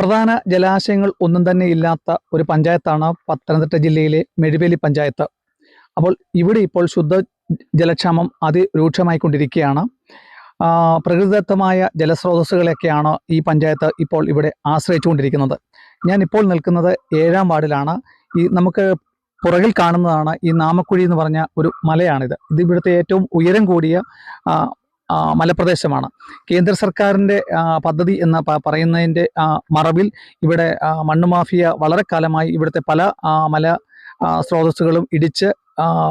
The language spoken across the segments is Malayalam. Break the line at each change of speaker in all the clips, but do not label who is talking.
പ്രധാന ജലാശയങ്ങൾ ഒന്നും തന്നെ ഇല്ലാത്ത ഒരു പഞ്ചായത്താണ് പത്തനംതിട്ട ജില്ലയിലെ മെഴുവേലി പഞ്ചായത്ത്. അപ്പോൾ ഇവിടെ ഇപ്പോൾ ശുദ്ധ ജലക്ഷാമം അതിരൂക്ഷമായിക്കൊണ്ടിരിക്കുകയാണ്. കൊണ്ടിരിക്കുകയാണ് പ്രകൃതിദത്തമായ ജലസ്രോതസ്സുകളെയൊക്കെയാണ് ഈ പഞ്ചായത്ത് ഇപ്പോൾ ഇവിടെ ആശ്രയിച്ചുകൊണ്ടിരിക്കുന്നത്. ഞാൻ ഇപ്പോൾ നിൽക്കുന്നത് ഏഴാം വാർഡിലാണ്. ഈ നമുക്ക് പുറകിൽ കാണുന്നതാണ് ഈ നാമക്കുഴി എന്ന് പറഞ്ഞ ഒരു മലയാണിത്. ഇത് ഇവിടുത്തെ ഏറ്റവും ഉയരം കൂടിയ മലപ്രദേശമാണ്. കേന്ദ്ര സർക്കാരിന്റെ പദ്ധതി എന്ന് പറയുന്നതിന്റെ മറവിൽ ഇവിടെ മണ്ണ് മാഫിയ വളരെ കാലമായി ഇവിടുത്തെ പല മല സ്രോതസ്സുകളും ഇടിച്ച്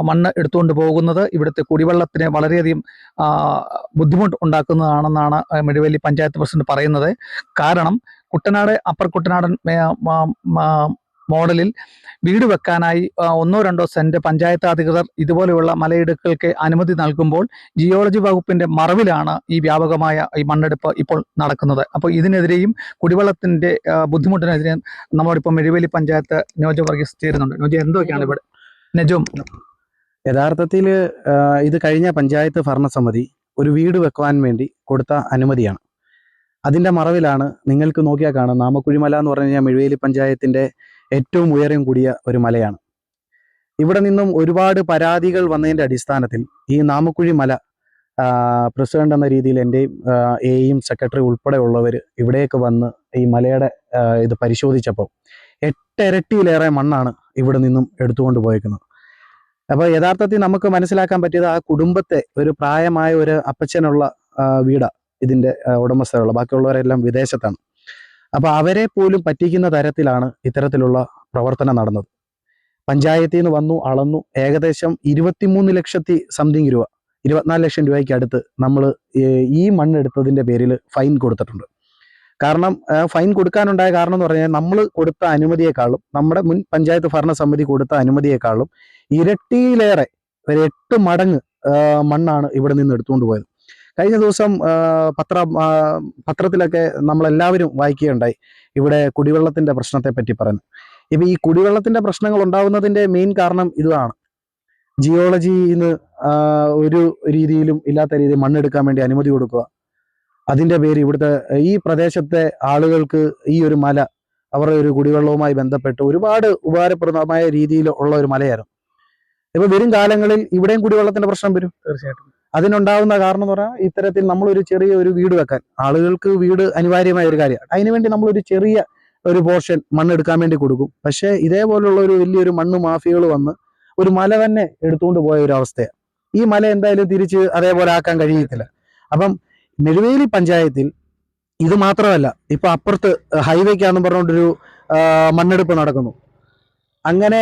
മണ്ണ് എടുത്തുകൊണ്ട് പോകുന്നത് ഇവിടുത്തെ കുടിവെള്ളത്തിന് വളരെയധികം ബുദ്ധിമുട്ട് ഉണ്ടാക്കുന്നതാണെന്നാണ് മെഴുവേലി പഞ്ചായത്ത് പ്രസിഡന്റ് പറയുന്നത്. കാരണം കുട്ടനാട് അപ്പർ കുട്ടനാടൻ മോഡലിൽ വീട് വെക്കാനായി ഒന്നോ രണ്ടോ സെന്റ് പഞ്ചായത്ത് അധികൃതർ ഇതുപോലെയുള്ള മലയിടുക്കൾക്ക് അനുമതി നൽകുമ്പോൾ ജിയോളജി വകുപ്പിന്റെ മറവിലാണ് ഈ വ്യാപകമായ ഈ മണ്ണെടുപ്പ് ഇപ്പോൾ നടക്കുന്നത്. അപ്പോൾ ഇതിനെതിരെയും കുടിവെള്ളത്തിന്റെ ബുദ്ധിമുട്ടിനെതിരെയും ബുദ്ധിമുട്ടിനെതിരെ നമ്മളിപ്പോൾ മെഴുവേലി പഞ്ചായത്ത് നിയോജകവർഗീസ് വർഗീസ് ചേരുന്നുണ്ട്. നോജ എന്തൊക്കെയാണ് ഇവിടെ? നജും.
യഥാർത്ഥത്തിൽ ഇത് കഴിഞ്ഞ പഞ്ചായത്ത് ഭരണസമിതി ഒരു വീട് വെക്കുവാൻ വേണ്ടി കൊടുത്ത അനുമതിയാണ്. അതിന്റെ മറവിലാണ് നിങ്ങൾക്ക് നോക്കിയാൽ കാണാം. നാമക്കുഴിമല എന്ന് പറഞ്ഞു കഴിഞ്ഞാൽ മെഴുവേലി പഞ്ചായത്തിന്റെ ഏറ്റവും ഉയരം കൂടിയ ഒരു മലയാണ്. ഇവിടെ നിന്നും ഒരുപാട് പരാതികൾ വന്നതിന്റെ അടിസ്ഥാനത്തിൽ ഈ നാമക്കുഴി മല പ്രസിഡന്റ് എന്ന രീതിയിൽ എന്റെയും എയും സെക്രട്ടറി ഉൾപ്പെടെ ഉള്ളവർ ഇവിടേക്ക് വന്ന് ഈ മലയുടെ ഇത് പരിശോധിച്ചപ്പോൾ എട്ടിരട്ടിയിലേറെ മണ്ണാണ് ഇവിടെ നിന്നും എടുത്തുകൊണ്ട് പോയേക്കുന്നത്. അപ്പോൾ യഥാർത്ഥത്തിൽ നമുക്ക് മനസ്സിലാക്കാൻ പറ്റിയത് ആ കുടുംബത്തെ ഒരു പ്രായമായ ഒരു അപ്പച്ചനുള്ള വീടാണ് ഇതിന്റെ ഉടമസ്ഥരുള്ള ബാക്കിയുള്ളവരെല്ലാം വിദേശത്താണ്. അപ്പോൾ അവരെ പോലും പറ്റിക്കുന്ന തരത്തിലാണ് ഇത്തരത്തിലുള്ള പ്രവർത്തനം നടന്നത്. പഞ്ചായത്തിൽ നിന്ന് വന്നു അളന്നു ഏകദേശം ഇരുപത്തിമൂന്ന് ലക്ഷത്തി സംതിങ് രൂപ ഇരുപത്തിനാല് ലക്ഷം രൂപയ്ക്ക് അടുത്ത് നമ്മൾ ഈ മണ്ണെടുത്തതിന്റെ പേരിൽ ഫൈൻ കൊടുത്തിട്ടുണ്ട്. കാരണം ഫൈൻ കൊടുക്കാനുണ്ടായ കാരണം എന്ന് പറഞ്ഞാൽ നമ്മൾ കൊടുത്ത അനുമതിയെക്കാളും നമ്മുടെ മുൻ പഞ്ചായത്ത് ഭരണസമിതി കൊടുത്ത അനുമതിയെക്കാളും ഇരട്ടിയിലേറെ ഒരു എട്ട് മടങ്ങ് മണ്ണാണ് ഇവിടെ നിന്ന് എടുത്തുകൊണ്ട് പോയത്. കഴിഞ്ഞ ദിവസം പത്ര പത്രത്തിലൊക്കെ നമ്മളെല്ലാവരും വായിക്കുകയുണ്ടായി. ഇവിടെ കുടിവെള്ളത്തിന്റെ പ്രശ്നത്തെ പറ്റി പറഞ്ഞു ഇപ്പൊ ഈ കുടിവെള്ളത്തിന്റെ പ്രശ്നങ്ങൾ ഉണ്ടാവുന്നതിന്റെ മെയിൻ കാരണം ഇതാണ്. ജിയോളജി ജിയോളജിന്ന് ഒരു രീതിയിലും ഇല്ലാത്ത രീതിയിൽ മണ്ണെടുക്കാൻ വേണ്ടി അനുമതി കൊടുക്കുക. അതിന്റെ പേര് ഇവിടുത്തെ ഈ പ്രദേശത്തെ ആളുകൾക്ക് ഈ ഒരു മല അവരുടെ ഒരു കുടിവെള്ളവുമായി ബന്ധപ്പെട്ട് ഒരുപാട് ഉപകാരപ്രദമായ രീതിയിൽ ഉള്ള ഒരു മലയായിരുന്നു. ഇപ്പൊ വരും കാലങ്ങളിൽ ഇവിടെയും കുടിവെള്ളത്തിന്റെ പ്രശ്നം വരും.
തീർച്ചയായിട്ടും.
അതിനുണ്ടാവുന്ന കാരണം എന്ന് പറഞ്ഞാൽ ഇത്തരത്തിൽ നമ്മളൊരു ചെറിയ ഒരു വീട് വെക്കാൻ. ആളുകൾക്ക് വീട് അനിവാര്യമായ ഒരു കാര്യമാണ്. അതിനുവേണ്ടി നമ്മളൊരു ചെറിയ ഒരു പോർഷൻ മണ്ണെടുക്കാൻ വേണ്ടി കൊടുക്കും. പക്ഷേ ഇതേപോലുള്ള ഒരു വലിയൊരു മണ്ണ് മാഫിയകൾ വന്ന് ഒരു മല തന്നെ എടുത്തുകൊണ്ട് പോയ ഒരു അവസ്ഥയാണ്. ഈ മല എന്തായാലും തിരിച്ച് അതേപോലെ ആക്കാൻ കഴിയത്തില്ല. അപ്പം നെടുവേലി പഞ്ചായത്തിൽ ഇത് മാത്രമല്ല ഇപ്പൊ അപ്പുറത്ത് ഹൈവേക്കാന്ന് പറഞ്ഞുകൊണ്ടൊരു മണ്ണെടുപ്പ് നടക്കുന്നു. അങ്ങനെ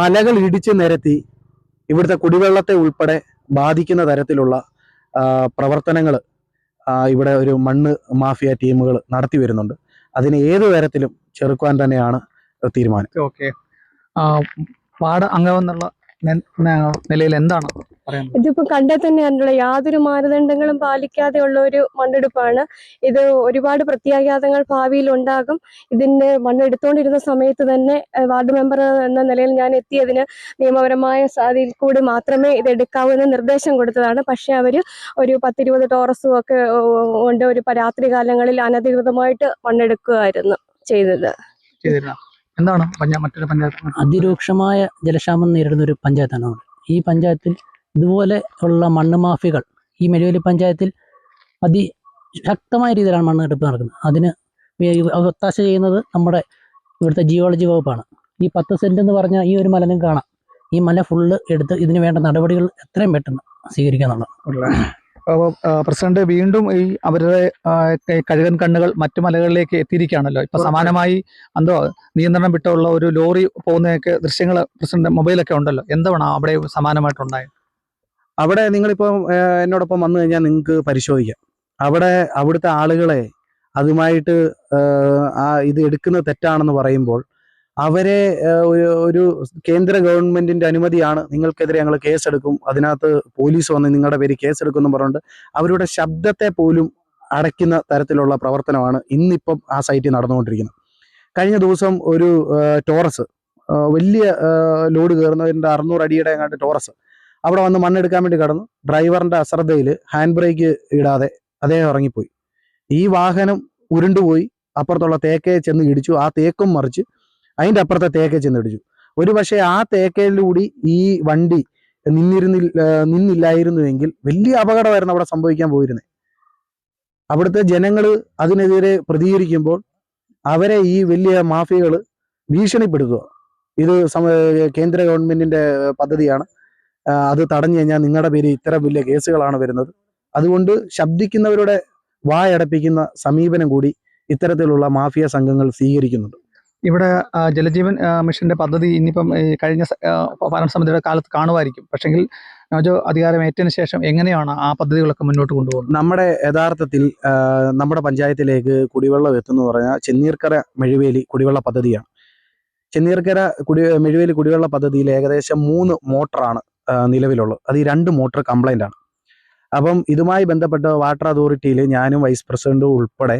മലകൾ ഇടിച്ച് നിരത്തി ഇവിടുത്തെ കുടിവെള്ളത്തെ ഉൾപ്പെടെ ബാധിക്കുന്ന തരത്തിലുള്ള പ്രവർത്തനങ്ങൾ ഇവിടെ ഒരു മണ്ണ് മാഫിയ ടീമുകൾ നടത്തി വരുന്നുണ്ട്. അതിന് ഏത് തരത്തിലും ചെറുക്കുവാൻ തന്നെയാണ് തീരുമാനം.
ഓക്കെ. പാട അംഗമെന്നുള്ള നിലയിൽ എന്താണ്?
ഇതിപ്പോ കണ്ടാൽ തന്നെ അതിനുള്ള യാതൊരു മാനദണ്ഡങ്ങളും പാലിക്കാതെ ഉള്ള ഒരു മണ്ണെടുപ്പാണ്. ഇത് ഒരുപാട് പ്രത്യാഘാതങ്ങൾ ഭാവിയിൽ ഉണ്ടാകും. ഇതിന് മണ്ണെടുത്തോണ്ടിരുന്ന സമയത്ത് തന്നെ വാർഡ് മെമ്പർ എന്ന നിലയിൽ ഞാൻ എത്തിയതിന് നിയമപരമായ സാധ്യതയിൽ കൂടി മാത്രമേ ഇത് എടുക്കാവൂ എന്ന് നിർദ്ദേശം കൊടുത്തതാണ്. പക്ഷെ അവർ ഒരു പത്തിരുപത് ടോറസും ഒക്കെ കൊണ്ട് ഒരു രാത്രി കാലങ്ങളിൽ അനധികൃതമായിട്ട് മണ്ണെടുക്കുകയായിരുന്നു ചെയ്തത്.
എന്താണ്? മറ്റൊരു പഞ്ചായത്ത്?
അതിരൂക്ഷമായ ജലക്ഷാമം നേരിടുന്ന ഒരു പഞ്ചായത്താണ് ഈ പഞ്ചായത്തിൽ ഇതുപോലെ ഉള്ള മണ്ണ് മാഫികൾ ഈ മെഴുവേലി പഞ്ചായത്തിൽ അതിശക്തമായ രീതിയിലാണ് മണ്ണെടുപ്പ് നടക്കുന്നത്. അതിന് ഒത്താശ ചെയ്യുന്നത് നമ്മുടെ ഇവിടുത്തെ ജിയോളജി വകുപ്പാണ്. ഈ പത്ത് സെന്റ് എന്ന് പറഞ്ഞാൽ ഈ ഒരു മല നിങ്ങൾക്ക് കാണാം. ഈ മല ഫുള്ള് എടുത്ത് ഇതിന് വേണ്ട നടപടികൾ എത്രയും പെട്ടെന്ന്
അപ്പോൾ പ്രസിഡന്റ് വീണ്ടും ഈ അവരുടെ കഴുകൻ കണ്ണുകൾ മറ്റു മലകളിലേക്ക് എത്തിയിരിക്കുകയാണല്ലോ. ഇപ്പൊ സമാനമായി എന്തോ നിയന്ത്രണം വിട്ടുള്ള ഒരു ലോറി പോകുന്നതൊക്കെ ദൃശ്യങ്ങൾ പ്രസിഡന്റ് മൊബൈലൊക്കെ ഉണ്ടല്ലോ. എന്താണ് അവിടെ സമാനമായിട്ടുണ്ടായത്?
അവിടെ നിങ്ങളിപ്പോൾ എന്നോടൊപ്പം വന്നു കഴിഞ്ഞാൽ നിങ്ങൾക്ക് പരിശോധിക്കാം. അവിടെ അവിടുത്തെ ആളുകളെ അതുമായിട്ട് ആ ഇത് എടുക്കുന്നത് തെറ്റാണെന്ന് പറയുമ്പോൾ അവരെ ഒരു കേന്ദ്ര ഗവൺമെന്റിന്റെ അനുമതിയാണ് നിങ്ങൾക്കെതിരെ ഞങ്ങൾ കേസെടുക്കും. അതിനകത്ത് പോലീസ് വന്ന് നിങ്ങളുടെ പേര് കേസെടുക്കും എന്ന് പറഞ്ഞുകൊണ്ട് അവരുടെ ശബ്ദത്തെ പോലും അടയ്ക്കുന്ന തരത്തിലുള്ള പ്രവർത്തനമാണ് ഇന്നിപ്പം ആ സൈറ്റിൽ നടന്നുകൊണ്ടിരിക്കുന്നത്. കഴിഞ്ഞ ദിവസം ഒരു ടോറസ് വലിയ ലോഡ് കയറുന്നതിന്റെ അറുന്നൂറ് അടിയുടെ ടോറസ് അവിടെ വന്ന് മണ്ണെടുക്കാൻ വേണ്ടി കടന്നു. ഡ്രൈവറിന്റെ അശ്രദ്ധയിൽ ഹാൻഡ് ബ്രേക്ക് ഇടാതെ അദ്ദേഹം ഇറങ്ങിപ്പോയി. ഈ വാഹനം ഉരുണ്ടുപോയി. അപ്പുറത്തുള്ള തേക്കയെ ചെന്ന് ഇടിച്ചു. ആ തേക്കും മറിച്ച് അതിന്റെ അപ്പുറത്തെ തേക്കെ ചെന്ന് ഇടിച്ചു. ഒരു പക്ഷേ ആ തേക്കയിലൂടി ഈ വണ്ടി നിന്നിരുന്നില്ല നിന്നില്ലായിരുന്നുവെങ്കിൽ വലിയ അപകടമായിരുന്നു അവിടെ സംഭവിക്കാൻ പോയിരുന്നത് അവിടുത്തെ ജനങ്ങൾ അതിനെതിരെ പ്രതികരിക്കുമ്പോൾ അവരെ ഈ വലിയ മാഫിയകൾ ഭീഷണിപ്പെടുത്തുക. ഇത് കേന്ദ്ര ഗവൺമെന്റിന്റെ പദ്ധതിയാണ്. അത് തടഞ്ഞു കഴിഞ്ഞാൽ നിങ്ങളുടെ പേര് ഇത്തരം വലിയ കേസുകളാണ് വരുന്നത്. അതുകൊണ്ട് ശബ്ദിക്കുന്നവരുടെ വായടപ്പിക്കുന്ന സമീപനം കൂടി ഇത്തരത്തിലുള്ള മാഫിയ സംഘങ്ങൾ സ്വീകരിക്കുന്നുണ്ട്.
ഇവിടെ ജലജീവൻ മിഷന്റെ പദ്ധതി ഇനിയിപ്പം കഴിഞ്ഞ ഭരണ സമിതിയുടെ കാലത്ത് കാണുമായിരിക്കും. പക്ഷെങ്കിൽ നോജോ അധികാരം ഏറ്റതിന് ശേഷം എങ്ങനെയാണ് ആ പദ്ധതികളൊക്കെ മുന്നോട്ട് കൊണ്ടുപോകുന്നത്?
നമ്മുടെ യഥാർത്ഥത്തിൽ നമ്മുടെ പഞ്ചായത്തിലേക്ക് കുടിവെള്ളം എത്തുന്നു പറഞ്ഞാൽ ചെന്നീർക്കര മെഴുവേലി കുടിവെള്ള പദ്ധതിയാണ്. ചെന്നീർക്കര കുടി മെഴുവേലി കുടിവെള്ള പദ്ധതിയിൽ ഏകദേശം മൂന്ന് മോട്ടറാണ് നിലവിലുള്ളത് അത് ഈ രണ്ട് മോട്ടർ കംപ്ലൈന്റ് ആണ്. അപ്പം ഇതുമായി ബന്ധപ്പെട്ട വാട്ടർ അതോറിറ്റിയിൽ ഞാനും വൈസ് പ്രസിഡന്റും ഉൾപ്പെടെ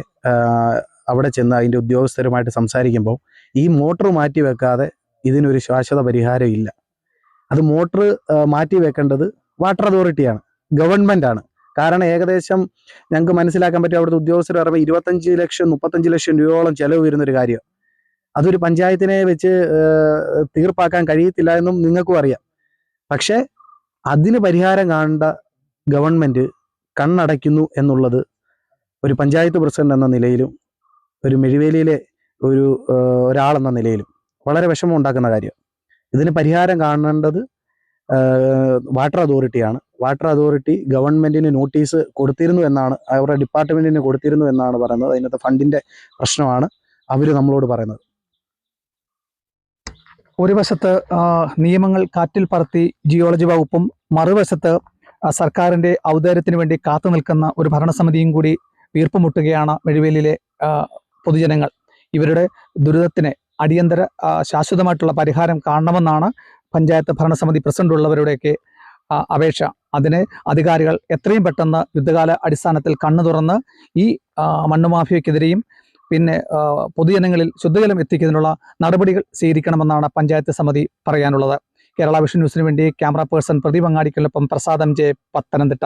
അവിടെ ചെന്ന് അതിന്റെ ഉദ്യോഗസ്ഥരുമായിട്ട് സംസാരിക്കുമ്പോൾ ഈ മോട്ടർ മാറ്റി വെക്കാതെ ഇതിനൊരു ശാശ്വത പരിഹാരം ഇല്ല. അത് മോട്ടർ മാറ്റി വെക്കേണ്ടത് വാട്ടർ അതോറിറ്റിയാണ് ഗവൺമെന്റാണ് കാരണം ഏകദേശം ഞങ്ങൾക്ക് മനസ്സിലാക്കാൻ പറ്റും അവിടുത്തെ ഉദ്യോഗസ്ഥർ പറയുമ്പോൾ ഇരുപത്തഞ്ച് ലക്ഷം മുപ്പത്തഞ്ച് ലക്ഷം രൂപയോളം ചെലവ് വരുന്നൊരു കാര്യം. അതൊരു പഞ്ചായത്തിനെ വെച്ച് തീർപ്പാക്കാൻ കഴിയത്തില്ല എന്നും നിങ്ങൾക്കും അറിയാം. പക്ഷേ അതിന് പരിഹാരം കാണേണ്ട ഗവൺമെന്റ് കണ്ണടയ്ക്കുന്നു എന്നുള്ളത് ഒരു പഞ്ചായത്ത് പ്രസിഡന്റ് എന്ന നിലയിലും ഒരു മെഴുവേലിയിലെ ഒരു ഒരാളെന്ന നിലയിലും വളരെ വിഷമം ഉണ്ടാക്കുന്ന കാര്യം. ഇതിന് പരിഹാരം കാണേണ്ടത് വാട്ടർ അതോറിറ്റിയാണ് വാട്ടർ അതോറിറ്റി ഗവൺമെന്റിന് നോട്ടീസ് കൊടുത്തിരുന്നു എന്നാണ് അവരുടെ ഡിപ്പാർട്ട്മെന്റിന് കൊടുത്തിരുന്നു എന്നാണ് പറയുന്നത്. അതിനകത്ത് ഫണ്ടിന്റെ പ്രശ്നമാണ് അവർ നമ്മളോട് പറയുന്നത്.
ഒരു വശത്ത് നിയമങ്ങൾ കാറ്റിൽ പറത്തി ജിയോളജി വകുപ്പും മറുവശത്ത് സർക്കാരിന്റെ ഔദാര്യത്തിന് വേണ്ടി കാത്തു നിൽക്കുന്ന ഒരു ഭരണസമിതിയും കൂടി വീർപ്പുമുട്ടുകയാണ് മെഴുവേലിയിലെ പൊതുജനങ്ങൾ. ഇവരുടെ ദുരിതത്തിന് അടിയന്തര ശാശ്വതമായിട്ടുള്ള പരിഹാരം കാണണമെന്നാണ് പഞ്ചായത്ത് ഭരണസമിതി പ്രസിഡന്റ് ഉള്ളവരുടെയൊക്കെ അപേക്ഷ. അതിന് അധികാരികൾ എത്രയും പെട്ടെന്ന് യുദ്ധകാല അടിസ്ഥാനത്തിൽ കണ്ണു തുറന്ന് ഈ ആ, മണ്ണ് മാഫിയക്കെതിരെയും പിന്നെ പൊതുജനങ്ങളിൽ ശുദ്ധജലം എത്തിക്കുന്നതിനുള്ള നടപടികൾ സ്വീകരിക്കണമെന്നാണ് പഞ്ചായത്ത് സമിതി പറയാനുള്ളത്. കേരള വിഷൻ ന്യൂസിന് വേണ്ടി ക്യാമറ പേഴ്സൺ പ്രദീപ് പ്രസാദം ജെ പത്തനംതിട്ട.